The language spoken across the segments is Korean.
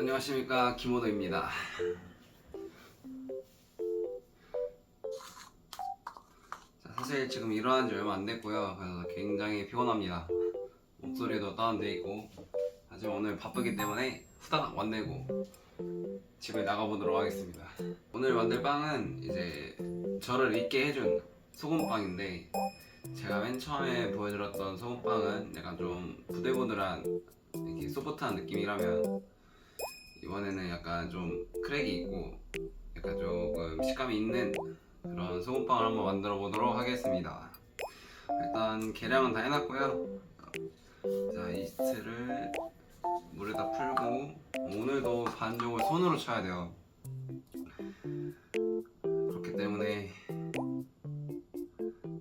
안녕하십니까 김호도입니다. 자, 사실 지금 일어난 지 얼마 안 됐고요. 그래서 굉장히 피곤합니다. 목소리도 다운돼 있고 하지만 오늘 바쁘기 때문에 후다닥 만들고 집에 나가보도록 하겠습니다. 오늘 만들 빵은 이제 저를 잊게 해준 소금빵인데 제가 맨 처음에 보여드렸던 소금빵은 약간 좀 부들부들한 이렇게 소프트한 느낌이라면 이번에는 약간 좀 크랙이 있고 약간 조금 식감이 있는 그런 소금빵을 한번 만들어 보도록 하겠습니다. 일단 계량은 다 해놨고요. 자 이스트를 물에다 풀고 오늘도 반죽을 손으로 쳐야 돼요. 그렇기 때문에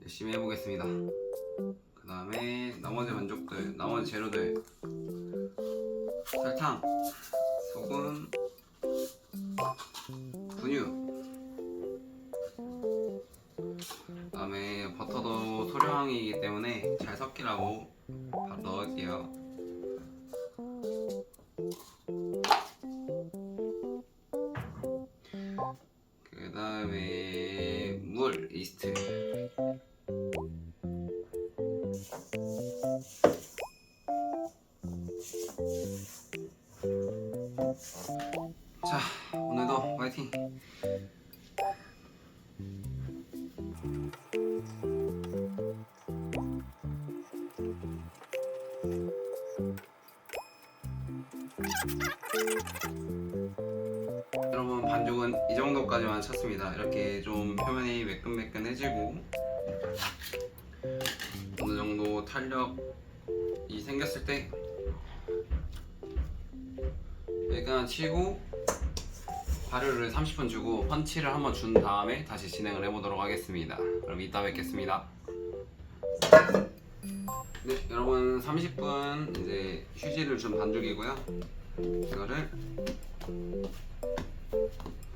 열심히 해보겠습니다. 그 다음에 나머지 반죽들, 나머지 재료들 설탕, 소금, 분유. 그 다음에 버터도 소량이기 때문에 잘 섞이라고 바로 넣을게요. 그 다음에 물, 이스트 정도까지만 쳤습니다 이렇게 좀 표면이 매끈매끈해지고 어느 정도 탄력이 생겼을 때 매끈한 치고 발효를 30분 주고 펀치를 한번 준 다음에 다시 진행을 해보도록 하겠습니다. 그럼 이따 뵙겠습니다. 네, 여러분 30분 이제 휴지를 준 반죽이고요. 이거를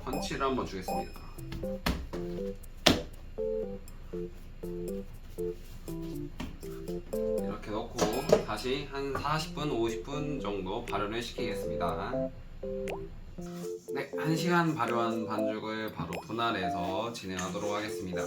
펀치를 한번 주겠습니다. 이렇게 넣고 다시 한 40분, 50분 정도 발효를 시키겠습니다. 네, 1시간 발효한 반죽을 바로 분할해서 진행하도록 하겠습니다.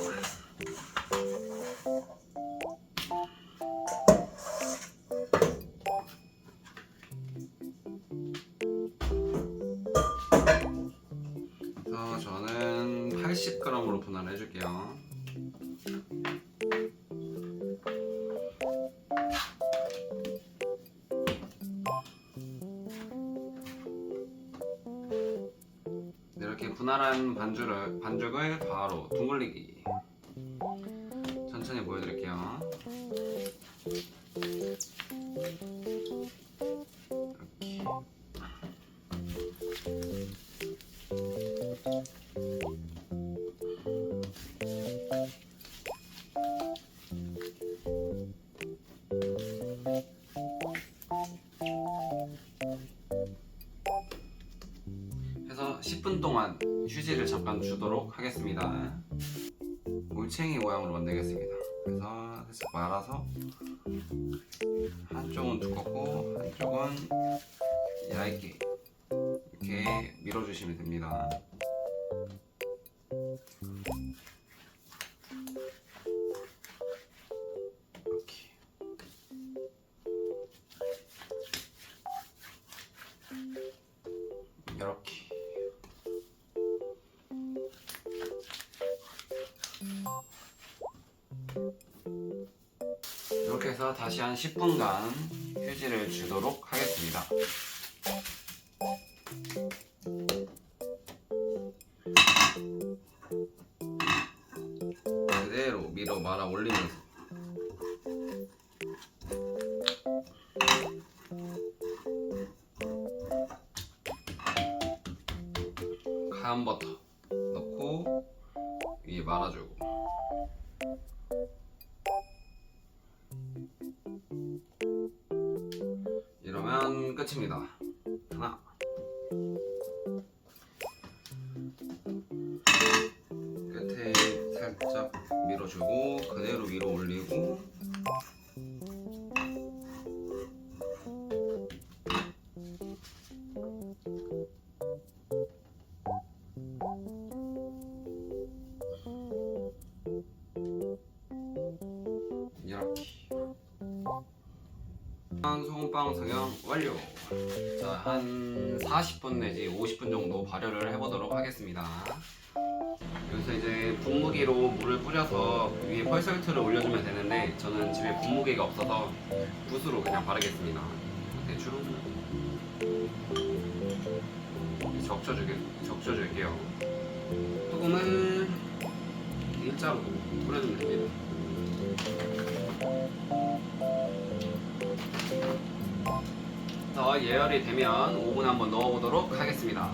분할한 반죽을, 반죽을 바로 둥글리기. 천천히 보여드릴게요 동안 휴지를 잠깐 주도록 하겠습니다. 올챙이 모양으로 만들겠습니다. 그래서 살짝 말아서 한쪽은 두껍고 한쪽은 얇게 이렇게 밀어주시면 됩니다. 이렇게 해서 다시 한 10분간 휴지를 주도록 하겠습니다. 그대로 밀어 말아 올리면서 하얀 버터 넣고 위에 말아주고 끝입니다. 하나 끝에 살짝 밀어주고 그대로 위로 올리고 소금빵 성형 완료. 자, 한 40분 내지 50분 정도 발효를 해보도록 하겠습니다. 여기서 이제 분무기로 물을 뿌려서 위에 펄설트를 올려주면 되는데 저는 집에 분무기가 없어서 붓으로 그냥 바르겠습니다. 대충 적셔주게 적셔줄게요. 소금을 일자로 뿌려주면 됩니다. 더 예열이 되면 오븐에 한번 넣어보도록 하겠습니다.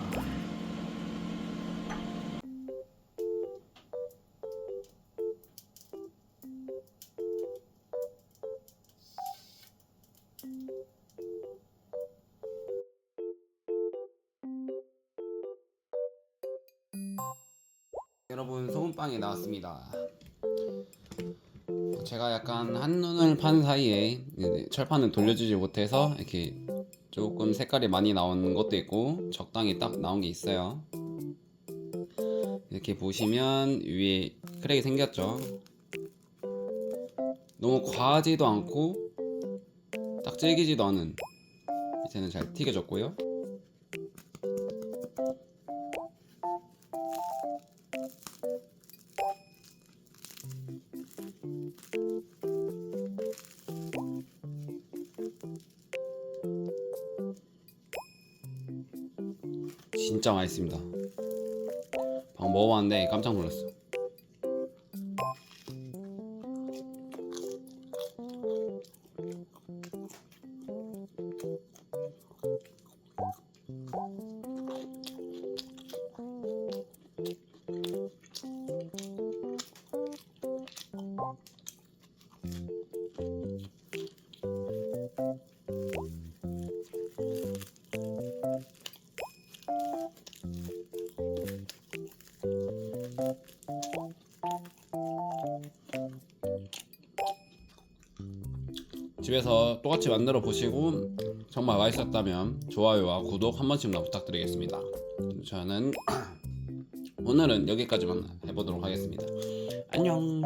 여러분 소금빵이 나왔습니다. 제가 약간 한눈을 판 사이에 철판을 돌려주지 못해서 이렇게 조금 색깔이 많이 나온 것도 있고 적당히 딱 나온 게 있어요. 이렇게 보시면 위에 크랙이 생겼죠. 너무 과하지도 않고 딱 질기지도 않은 이제는 잘 튀겨졌고요. 진짜 맛있습니다. 방금 먹어봤는데 깜짝 놀랐어. 집에서 똑같이 만들어 보시고 정말 맛있었다면 좋아요와 구독 한 번씩만 부탁드리겠습니다. 저는 오늘은 여기까지만 해보도록 하겠습니다. 안녕.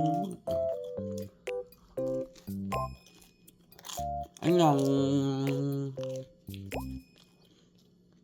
안녕.